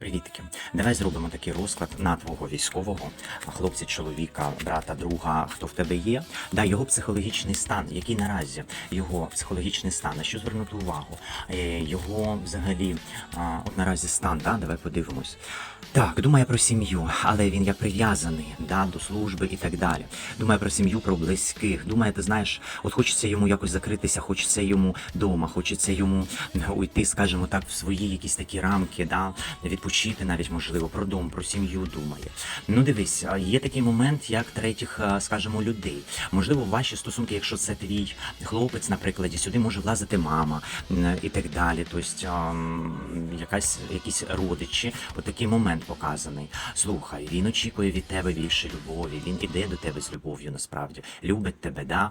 Riquita. Давай зробимо такий розклад на твого військового, хлопця, чоловіка, брата, друга, хто в тебе є. Да, його психологічний стан, який наразі його психологічний стан, на що звернути увагу, Е, його взагалі от наразі стан. Да? Давай подивимось. Так, думає про сім'ю, але він як прив'язаний да, до служби і так далі. Думає про сім'ю, про близьких. Думає, ти знаєш, от хочеться йому якось закритися, хочеться йому вдома, хочеться йому уйти, скажімо так, в свої якісь такі рамки, да, відпочити навіть можливо про дом, про сім'ю думає. Ну дивись, є такий момент, як третіх, скажімо, людей. Можливо, ваші стосунки, якщо це твій хлопець, наприклад, сюди може влазити мама і так далі. Тобто якась якісь родичі, от такий момент показаний. Слухай, він очікує від тебе більше любові. Він іде до тебе з любов'ю, насправді любить тебе, да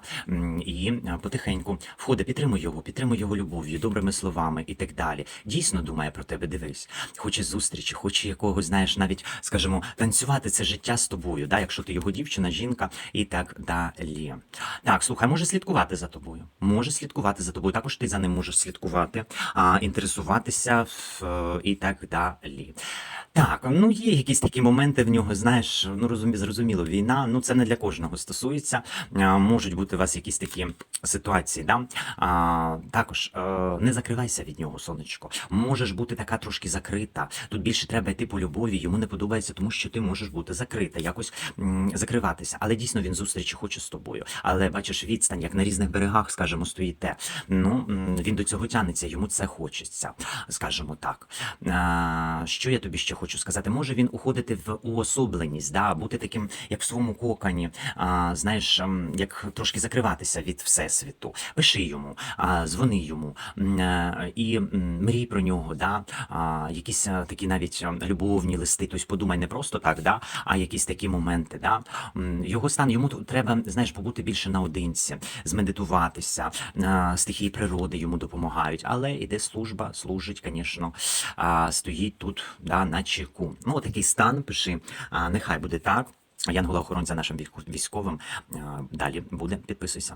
і потихеньку входить, підтримуй його, підтримуй його любов'ю, добрими словами і так далі. Дійсно думає про тебе, дивись, хоче зустрічі, хоче якогось, знаєш, навіть скажімо, танцювати це життя з тобою, да, якщо ти його дівчина, жінка і так далі. Так, слухай, може слідкувати за тобою. Може слідкувати за тобою. Також ти за ним можеш слідкувати, а, інтересуватися і так далі. Так, ну є якісь такі моменти в нього, знаєш, ну розумі, зрозуміло, війна, ну це не для кожного стосується. Можуть бути у вас якісь такі ситуації, да? а, також е, не закривайся від нього, сонечко. Можеш бути така трошки закрита. Тут більше треба йти по любові. Йому не подобається, тому що ти можеш бути закрита, якось закриватися. Але дійсно він зустрічі хоче з тобою. Але бачиш відстань, як на різних берегах, скажімо, стоїте. Ну він до цього тянеться, йому це хочеться, скажімо так. А, що я тобі ще хочу сказати? Може він уходити в уособленість, да, бути таким, як в своєму кокані, а, знаєш, ем, як трошки закриватися від всесвіту. Пиши йому, а, дзвони йому м, е, і мрій про нього, да, а, якісь е, такі навіть е, любовні листи. Тобто подумай не просто так, да, а якісь такі моменти. Да. Його стан йому треба, знаєш, побути більше наодинці, змедитуватися, е, стихії природи йому допомагають. Але іде служба, служить, звісно, стоїть тут да, на чеку. Ну, такий стан пиши, нехай буде так. Янгола охоронця нашим військовим. Далі буде, підписуйся.